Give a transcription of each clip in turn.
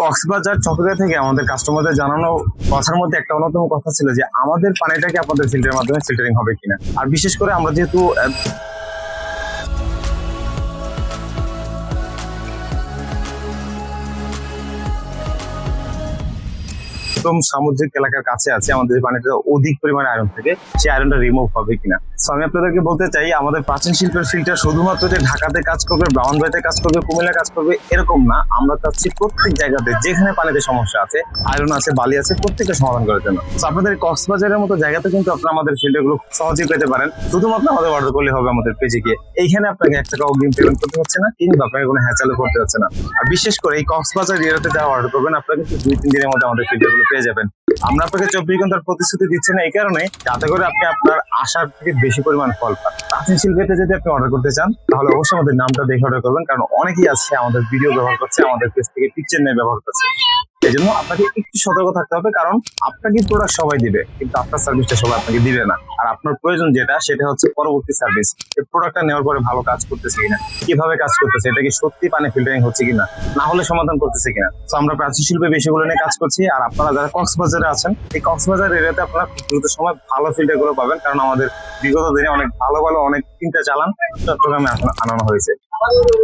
কক্সবাজার চট্টগ্রাম থেকে আমাদের কাস্টমারদের জানানো কথার মধ্যে একটা অন্যতম কথা ছিল যে, আমাদের পানিটাকে আপনাদের ফিল্টারের মাধ্যমে ফিল্টারিং হবে কিনা? আর বিশেষ করে আমরা যেহেতু একদম সামুদ্রিক এলাকার কাছে আছে, আমাদের যে পানিটা অধিক পরিমাণে আয়রন থাকে। সেই আয়রনটা রিমুভ হবে কিনা? আমি আপনাদেরকে বলতে চাই, আমাদের প্রাচীন শিল্পের ফিল্টার শুধুমাত্র যে ঢাকাতে কাজ করবে ব্রাউনবাড়িতে কাজ করবে কুমিল্লা কাজ করবে, এরকম না। আমরা চাচ্ছি প্রত্যেক জায়গাতে যেখানে পানিতে সমস্যা আছে আয়রন আছে, বালি আছে, প্রত্যেকটা সমাধান করার জন্য। আপনাদের কক্সবাজারের মতো জায়গাতে কিন্তু আপনারা আমাদের ফিল্টারগুলো সহজেই পেতে পারেন। শুধুমাত্র আমাদের অর্ডার করলে হবে আমাদের পেজে গিয়ে। এইখানে আপনাকে এক টাকা অগ্রিম পেমেন্ট করতে হচ্ছে না, কিংবা আপনাকে কোনো হ্যাচালও করতে হচ্ছে না। আর বিশেষ করে এই কক্সবাজার এরিয়াতে যারা অর্ডার করবেন, আপনারা কিন্তু দুই তিন দিনের মধ্যে আমাদের ফিল্টার গুলো পেয়ে যাবেন। আমরা আপনাকে চব্বিশ ঘণ্টার প্রতিশ্রুতি দিচ্ছি না, এই কারণে যাতে করে আপনি আপনার আশার থেকে বেশি পরিমাণ ফল পান। প্রাচীন শিল্পীতে যদি আপনি অর্ডার করতে চান, তাহলে অবশ্যই আমাদের নামটা দেখে অর্ডার করবেন, কারণ অনেকেই আছে আমাদের ভিডিও ব্যবহার করছে, আমাদের পেজ থেকে পিকচার নিয়ে ব্যবহার করছে। এই জন্য আপনাকে একটু সতর্ক থাকতে হবে, কারণ আপনাকে প্রোডাক্ট সবাই দিবে, কিন্তু আপনার সার্ভিসটা সবাই আপনাকে দিবে না। আর আপনার প্রয়োজন যেটা, সেটা হচ্ছে পরবর্তী সার্ভিস এই প্রোডাক্টটা নেওয়ার পরে ভালো কাজ করতেছে কিনা, কীভাবে কাজ করতেছে, এটা কি সত্যি পানি ফিল্টারিং হচ্ছে কিনা, না হলে সমাধান করতেছে কিনা। তো আমরা প্রাচীন শিল্পে বিষয়গুলো নিয়ে কাজ করছি, আর আপনারা যারা কক্সবাজারে আছেন, এই কক্সবাজার এরিয়াতে আপনারা দ্রুত সময় ভালো ফিল্টারগুলো পাবেন, কারণ আমাদের বিগত দিনে অনেক ভালো ভালো অনেক তিনটা চালান চট্টগ্রামে আনা- আনানো হয়েছে।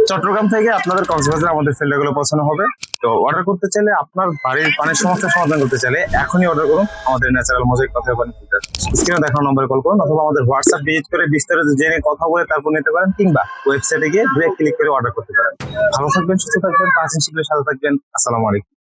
চট্টগ্রাম থেকে আপনাদের কক্সবাজার আমাদের ফিল্টারগুলো পছন্দ হবে। তো অর্ডার করতে চাইলে আপনার বাড়ির পানির সমস্যা সমাধান করতে চাইলে এখনই অর্ডার করুন আমাদের ন্যাচারাল মোজাইক কথা পানি ফিল্টার স্ক্রিনে দেখানো নম্বরে কল করুন অথবা আমাদের হোয়াটসঅ্যাপ ভিজিট করে বিস্তারিত জেনে কথা বলে তারপর নিতে পারেন কিংবা ওয়েবসাইটে গিয়ে ব্রেক ক্লিক করে অর্ডার করতে পারেন। ভালো থাকবেন, সুস্থ থাকবেন, পাঁচ শিল্পের সাথে থাকবেন। আসসালামু আলাইকুম।